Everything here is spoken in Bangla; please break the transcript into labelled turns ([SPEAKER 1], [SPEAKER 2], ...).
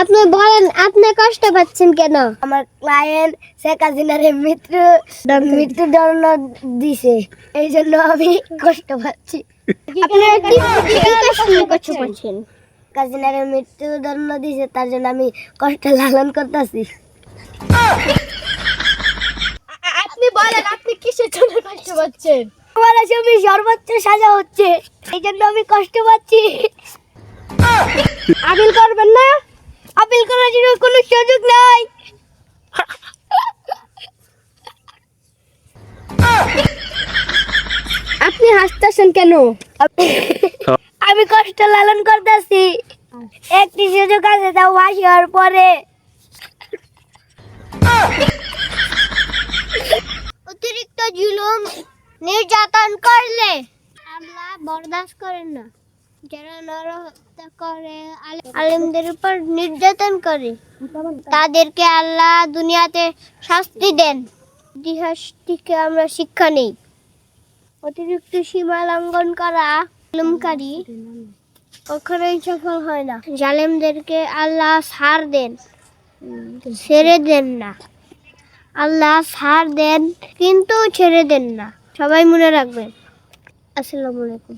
[SPEAKER 1] আপনি বলেন আপনি কষ্ট পাচ্ছেন কেন? আমার ক্লায়েন্ট শেখ হাসিনার মৃত্যু মৃত্যুদণ্ড দিছে। এই জন্য আমি কষ্ট পাচ্ছি। আপনারা কি কষ্ট কষ্ট পাচ্ছেন? কাজিনার মৃত্যুদণ্ড দিছে তার জন্য আমি কষ্ট লালন করতেছি। আপনি বলেন আপনি কিসের জন্য কষ্ট পাচ্ছেন? আমার ছবি সর্বোচ্চ সাজা হচ্ছে এই জন্য আমি কষ্ট পাচ্ছি। কোনো সুযোগ নাই। আপনি হাসতেছেন কেন? আমি কষ্ট লালন করতেছি। একটি সুযোগ আছে, তাও ফাঁসি হওয়ার পরে। অতিরিক্ত জুলুম নির্যাতন করলে। আমরা বরদাস্ত করেন না। যারা নরহত্যা করে আলে- আলেমদের উপর নির্যাতন করে। তাদেরকে আল্লাহ দুনিয়াতে শাস্তি দেন। ইতিহাস থেকে আমরা শিক্ষা নেই। অতিরিক্ত সীমা লঙ্ঘন করা জুলুমকারী কখনোই সফল হয় না। জালেমদেরকে আল্লাহ সার দেন, ছেড়ে দেন না। আল্লাহ সার দেন, কিন্তু ছেড়ে দেন না। সবাই মনে রাখবেন। আসসালামু আলাইকুম।